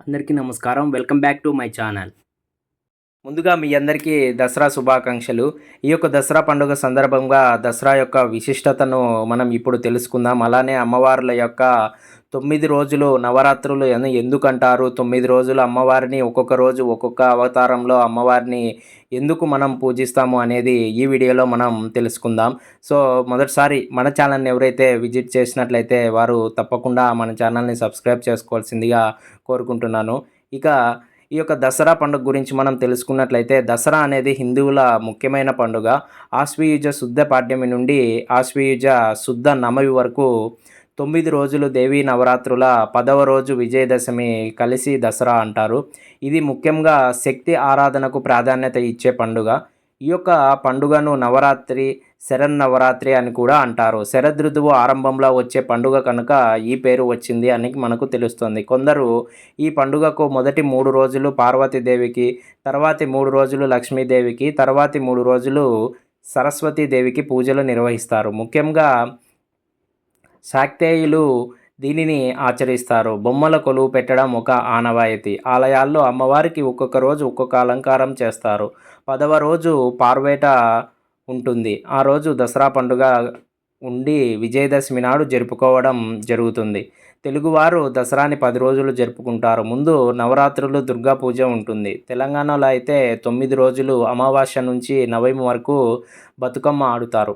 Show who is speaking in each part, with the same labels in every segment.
Speaker 1: అందరికీ నమస్కారం. Welcome back to my channel. ముందుగా మీ అందరికీ దసరా శుభాకాంక్షలు. ఈ యొక్క దసరా పండుగ సందర్భంగా దసరా యొక్క విశిష్టతను మనం ఇప్పుడు తెలుసుకుందాం. అలానే అమ్మవార్ల యొక్క తొమ్మిది రోజులు నవరాత్రులు అని ఎందుకంటారు? తొమ్మిది రోజులు అమ్మవారిని ఒక్కొక్క రోజు ఒక్కొక్క అవతారంలో అమ్మవారిని ఎందుకు మనం పూజిస్తాము అనేది ఈ వీడియోలో మనం తెలుసుకుందాం. సో మొదటిసారి మన ఛానల్ని ఎవరైతే విజిట్ చేసినట్లయితే వారు తప్పకుండా మన ఛానల్ని సబ్స్క్రైబ్ చేసుకోవాల్సిందిగా కోరుకుంటున్నాను. ఇక ఈ యొక్క దసరా పండుగ గురించి మనం తెలుసుకున్నట్లయితే దసరా అనేది హిందువుల ముఖ్యమైన పండుగ. ఆశ్వయుజ శుద్ధ పాడ్యమి నుండి ఆశ్వయుజ శుద్ధ నవమి వరకు తొమ్మిది రోజులు దేవీ నవరాత్రుల పదవ రోజు విజయదశమి కలిసి దసరా అంటారు. ఇది ముఖ్యంగా శక్తి ఆరాధనకు ప్రాధాన్యత ఇచ్చే పండుగ. ఈ యొక్క పండుగను నవరాత్రి శరన్నవరాత్రి అని కూడా అంటారు. శరదృతువు ఆరంభంలో వచ్చే పండుగ కనుక ఈ పేరు వచ్చింది అని మనకు తెలుస్తుంది. కొందరు ఈ పండుగకు మొదటి మూడు రోజులు పార్వతీదేవికి తర్వాతి మూడు రోజులు లక్ష్మీదేవికి తర్వాతి మూడు రోజులు సరస్వతీదేవికి పూజలు నిర్వహిస్తారు. ముఖ్యంగా శాక్తేయులు దీనిని ఆచరిస్తారు. బొమ్మల కొలువు పెట్టడం ఒక ఆనవాయితీ. ఆలయాల్లో అమ్మవారికి ఒక్కొక్క రోజు ఒక్కొక్క అలంకారం చేస్తారు. పదవ రోజు పార్వేట ఉంటుంది. ఆ రోజు దసరా పండుగ ఉండి విజయదశమి నాడు జరుపుకోవడం జరుగుతుంది. తెలుగువారు దసరాని పది రోజులు జరుపుకుంటారు. ముందు నవరాత్రులు దుర్గా పూజ ఉంటుంది. తెలంగాణలో అయితే తొమ్మిది రోజులు అమావాస్య నుంచి నవమి వరకు బతుకమ్మ ఆడుతారు.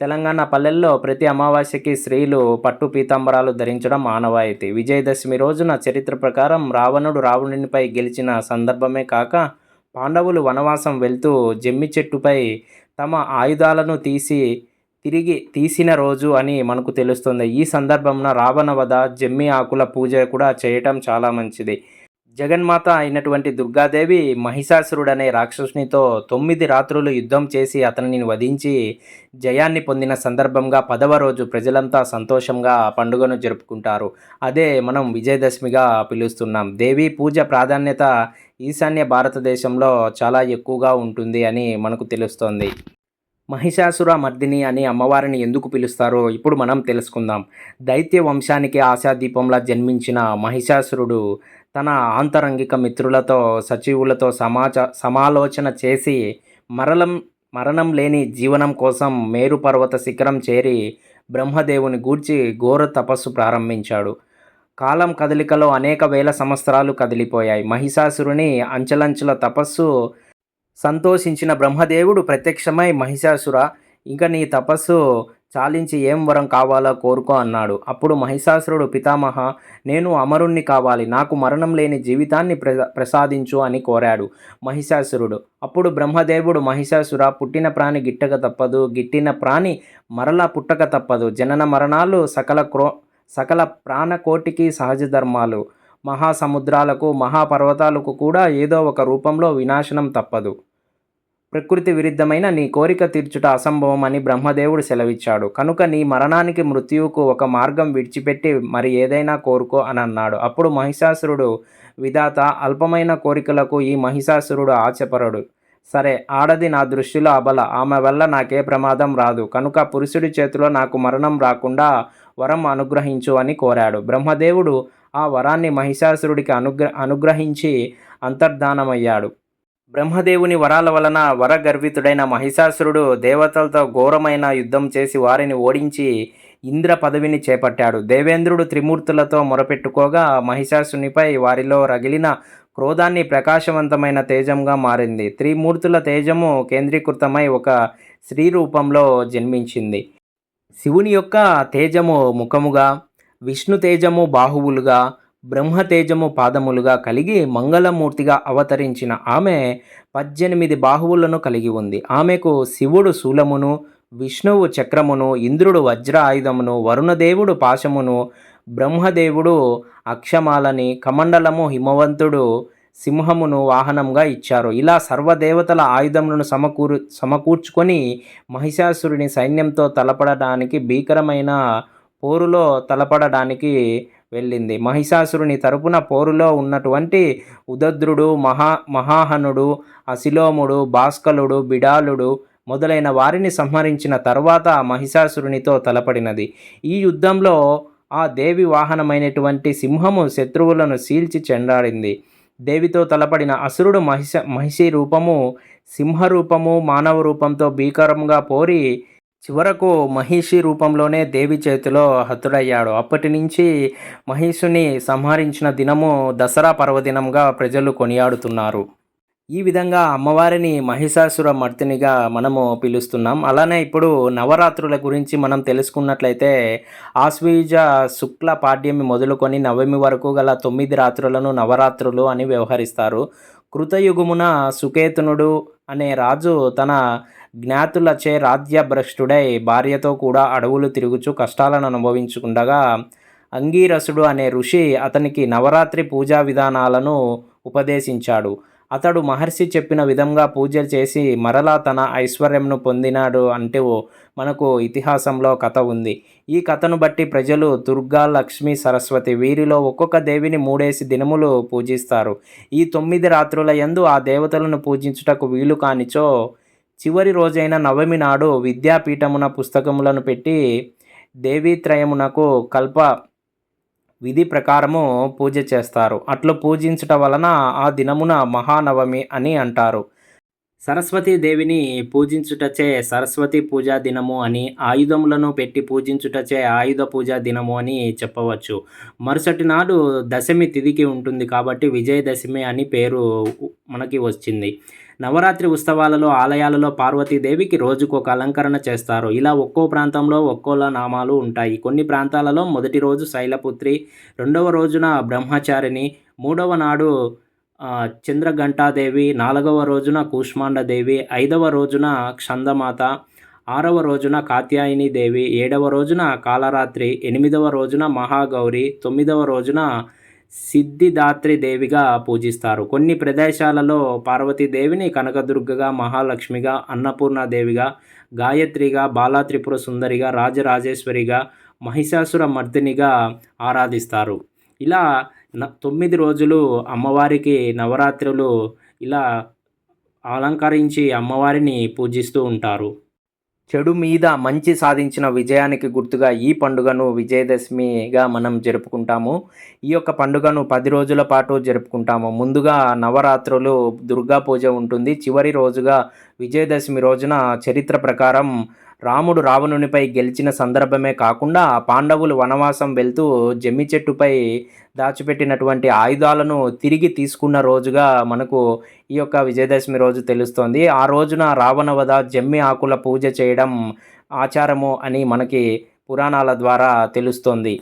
Speaker 1: తెలంగాణ పల్లెల్లో ప్రతి అమావాస్యకి స్త్రీలు పట్టు పీతాంబరాలు ధరించడం ఆనవాయితీ. విజయదశమి రోజున చరిత్ర ప్రకారం రావణుడు రావణునిపై గెలిచిన సందర్భమే కాక పాండవులు వనవాసం వెళ్తూ జమ్మి చెట్టుపై తమ ఆయుధాలను తీసి తిరిగి తీసిన రోజు అని మనకు తెలుస్తుంది. ఈ సందర్భంలో రావణ వధ జమ్మి ఆకుల పూజ కూడా చేయటం చాలా మంచిది. జగన్మాత అయినటువంటి దుర్గాదేవి మహిషాసురుడనే రాక్షసునితో తొమ్మిది రాత్రులు యుద్ధం చేసి అతనిని వధించి జయాన్ని పొందిన సందర్భంగా పదవ రోజు ప్రజలంతా సంతోషంగా పండుగను జరుపుకుంటారు. అదే మనం విజయదశమిగా పిలుస్తున్నాం. దేవి పూజ ప్రాధాన్యత ఈశాన్య భారతదేశంలో చాలా ఎక్కువగా ఉంటుంది అని మనకు తెలుస్తోంది. మహిషాసుర మర్దిని అని అమ్మవారిని ఎందుకు పిలుస్తారో ఇప్పుడు మనం తెలుసుకుందాం. దైత్య వంశానికి ఆశాదీపంలా జన్మించిన మహిషాసురుడు తన ఆంతరంగిక మిత్రులతో సచివులతో సమాచ సమాలోచన చేసి మరలం మరణం లేని జీవనం కోసం మేరు పర్వత శిఖరం చేరి బ్రహ్మదేవుని గూర్చి ఘోర తపస్సు ప్రారంభించాడు. కాలం కదలికలో అనేక వేల సంవత్సరాలు కదిలిపోయాయి. మహిషాసురుని అంచెలంచెల తపస్సు సంతోషించిన బ్రహ్మదేవుడు ప్రత్యక్షమై మహిషాసుర ఇంకా నీ తపస్సు చాలించి ఏం వరం కావాలో కోరుకో అన్నాడు. అప్పుడు మహిషాసురుడు పితామహ నేను అమరుణ్ణి కావాలి నాకు మరణం లేని జీవితాన్ని ప్ర ప్రసాదించు అని కోరాడు మహిషాసురుడు. అప్పుడు బ్రహ్మదేవుడు మహిషాసుర పుట్టిన ప్రాణి గిట్టక తప్పదు గిట్టిన ప్రాణి మరలా పుట్టక తప్పదు జనన మరణాలు సకల క్రో సకల ప్రాణకోటికి సహజ ధర్మాలు. మహాసముద్రాలకు మహాపర్వతాలకు కూడా ఏదో ఒక రూపంలో వినాశనం తప్పదు. ప్రకృతి విరుద్ధమైన నీ కోరిక తీర్చుట అసంభవం అని బ్రహ్మదేవుడు సెలవిచ్చాడు. కనుక నీ మరణానికి మృత్యువుకు ఒక మార్గం విడిచిపెట్టి మరి ఏదైనా కోరుకో అని అన్నాడు. అప్పుడు మహిషాసురుడు విధాత అల్పమైన కోరికలకు ఈ మహిషాసురుడు ఆచపరుడు సరే ఆడది నా దృష్టిలో అబల. ఆమె వల్ల నాకే ప్రమాదం రాదు. కనుక పురుషుడి చేతిలో నాకు మరణం రాకుండా వరం అనుగ్రహించు అని కోరాడు. బ్రహ్మదేవుడు ఆ వరాన్ని మహిషాసురుడికి అనుగ్ర అనుగ్రహించి అంతర్ధానమయ్యాడు. బ్రహ్మదేవుని వరాల వలన వరగర్వితుడైన మహిషాసురుడు దేవతలతో ఘోరమైన యుద్ధం చేసి వారిని ఓడించి ఇంద్ర పదవిని చేపట్టాడు. దేవేంద్రుడు త్రిమూర్తులతో మొరపెట్టుకోగా మహిషాసునిపై వారిలో రగిలిన క్రోధాన్ని ప్రకాశవంతమైన తేజంగా మారింది. త్రిమూర్తుల తేజము కేంద్రీకృతమై ఒక స్త్రీ రూపంలో జన్మించింది. శివుని యొక్క తేజము ముఖముగా విష్ణు తేజము బాహువులుగా బ్రహ్మతేజము పాదములుగా కలిగి మంగళమూర్తిగా అవతరించిన ఆమె పద్దెనిమిది బాహువులను కలిగి ఉంది. ఆమెకు శివుడు శూలమును విష్ణువు చక్రమును ఇంద్రుడు వజ్ర ఆయుధమును వరుణదేవుడు పాశమును బ్రహ్మదేవుడు అక్షమాలని కమండలము హిమవంతుడు సింహమును వాహనంగా ఇచ్చారు. ఇలా సర్వదేవతల ఆయుధములను సమకూరు సమకూర్చుకొని మహిషాసురుని సైన్యంతో తలపడడానికి భీకరమైన పోరులో తలపడడానికి వెళ్ళింది. మహిషాసురుని తరపున పోరులో ఉన్నటువంటి ఉదద్రుడు మహా మహాహనుడు అశిలోముడు భాస్కలుడు బిడాలుడు మొదలైన వారిని సంహరించిన తర్వాత మహిషాసురునితో తలపడినది. ఈ యుద్ధంలో ఆ దేవి వాహనమైనటువంటి సింహము శత్రువులను సీల్చి చెండాడింది. దేవితో తలపడిన అసురుడు మహిష మహిషి రూపము సింహ రూపము మానవ రూపంతో భీకరంగా పోరి చివరకు మహిషి రూపంలోనే దేవి చేతిలో హతుడయ్యాడు. అప్పటి నుంచి మహిషుని సంహరించిన దినము దసరా పర్వదినంగా ప్రజలు కొనియాడుతున్నారు. ఈ విధంగా అమ్మవారిని మహిషాసుర మర్దినిగా మనము పిలుస్తున్నాం. అలానే ఇప్పుడు నవరాత్రుల గురించి మనం తెలుసుకున్నట్లయితే ఆశ్వీజ శుక్ల పాడ్యమి మొదలుకొని నవమి వరకు గల తొమ్మిది రాత్రులను నవరాత్రులు అని వ్యవహరిస్తారు. కృతయుగమున సుకేతునుడు అనే రాజు తన జ్ఞాతులచే రాజ్యభ్రష్టుడై భార్యతో కూడా అడవులు తిరుగుచు కష్టాలను అనుభవించుకుండగా అంగీరసుడు అనే ఋషి అతనికి నవరాత్రి పూజా విధానాలను ఉపదేశించాడు. అతడు మహర్షి చెప్పిన విధంగా పూజలు చేసి మరలా తన ఐశ్వర్యంను పొందినాడు అంటూ మనకు ఇతిహాసంలో కథ ఉంది. ఈ కథను బట్టి ప్రజలు దుర్గా లక్ష్మి సరస్వతి వీరిలో ఒక్కొక్క దేవిని మూడేసి దినములు పూజిస్తారు. ఈ తొమ్మిది రాత్రుల యందు ఆ దేవతలను పూజించుటకు వీలు కానిచో చివరి రోజైన నవమి నాడు విద్యాపీఠమున పుస్తకములను పెట్టి దేవీత్రయమునకు కల్ప విధి ప్రకారము పూజ చేస్తారు. అట్లు పూజించుట వలన ఆ దినమున మహానవమి అని అంటారు. సరస్వతీ దేవిని పూజించుటచే సరస్వతి పూజా దినము అని ఆయుధములను పెట్టి పూజించుటచే ఆయుధ పూజా దినము అని చెప్పవచ్చు. మరుసటి నాడు దశమి తిథికి ఉంటుంది కాబట్టి విజయదశమి అని పేరు మనకి వచ్చింది. నవరాత్రి ఉత్సవాలలో ఆలయాలలో పార్వతీదేవికి రోజుకు ఒక అలంకరణ చేస్తారు. ఇలా ఒక్కో ప్రాంతంలో ఒక్కోలా నామాలు ఉంటాయి. కొన్ని ప్రాంతాలలో మొదటి రోజు శైలపుత్రి రెండవ రోజున బ్రహ్మచారిణి మూడవ నాడు చంద్రఘంటాదేవి నాలుగవ రోజున కూష్మాండదేవి ఐదవ రోజున క్షందమాత ఆరవ రోజున కాత్యాయని దేవి ఏడవ రోజున కాలరాత్రి ఎనిమిదవ రోజున మహాగౌరి తొమ్మిదవ రోజున సిద్ధిదాత్రి దేవిగా పూజిస్తారు. కొన్ని ప్రదేశాలలో పార్వతీదేవిని కనకదుర్గగా మహాలక్ష్మిగా అన్నపూర్ణాదేవిగా గాయత్రిగా బాలాత్రిపుర సుందరిగా రాజరాజేశ్వరిగా మహిషాసుర మర్దినిగా ఆరాధిస్తారు. ఇలా తొమ్మిది రోజులు అమ్మవారికి నవరాత్రులు ఇలా అలంకరించి అమ్మవారిని పూజిస్తూ ఉంటారు. చెడు మీద మంచి సాధించిన విజయానికి గుర్తుగా ఈ పండుగను విజయదశమిగా మనం జరుపుకుంటాము. ఈ యొక్క పండుగను పది రోజుల పాటు జరుపుకుంటాము. ముందుగా నవరాత్రులు దుర్గా పూజ ఉంటుంది. చివరి రోజుగా విజయదశమి రోజున చరిత్ర ప్రకారం రాముడు రావణునిపై గెలిచిన సందర్భమే కాకుండా పాండవులు వనవాసం వెళ్తూ జమ్మి చెట్టుపై దాచిపెట్టినటువంటి ఆయుధాలను తిరిగి తీసుకున్న రోజుగా మనకు ఈ యొక్క విజయదశమి రోజు తెలుస్తోంది. ఆ రోజున రావణవధ జమ్మి ఆకుల పూజ చేయడం ఆచారము అని మనకి పురాణాల ద్వారా తెలుస్తోంది.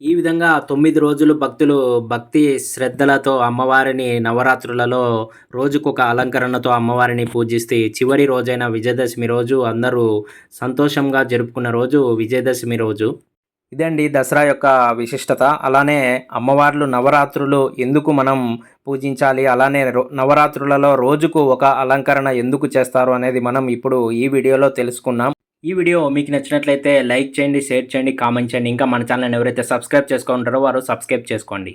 Speaker 1: ఈ విధంగా తొమ్మిది రోజులు భక్తులు భక్తి శ్రద్ధలతో అమ్మవారిని నవరాత్రులలో రోజుకొక అలంకరణతో అమ్మవారిని పూజిస్తే చివరి రోజైన విజయదశమి రోజు అందరూ సంతోషంగా జరుపుకున్న రోజు విజయదశమి రోజు. ఇదండి దసరా యొక్క విశిష్టత. అలానే అమ్మవార్లు నవరాత్రులు ఎందుకు మనం పూజించాలి? అలానే నవరాత్రులలో రోజుకు ఒక అలంకరణ ఎందుకు చేస్తారు అనేది మనం ఇప్పుడు ఈ వీడియోలో తెలుసుకున్నాం ఈ వీడియో మీకు నచ్చినట్లయితే లైక్ చేయండి షేర్ చేయండి కామెంట్ చేయండి. ఇంకా మన ఛానల్ని ఎవరైతే సబ్స్క్రైబ్ చేసుకుంటారో వారు సబ్స్క్రైబ్ చేసుకోండి.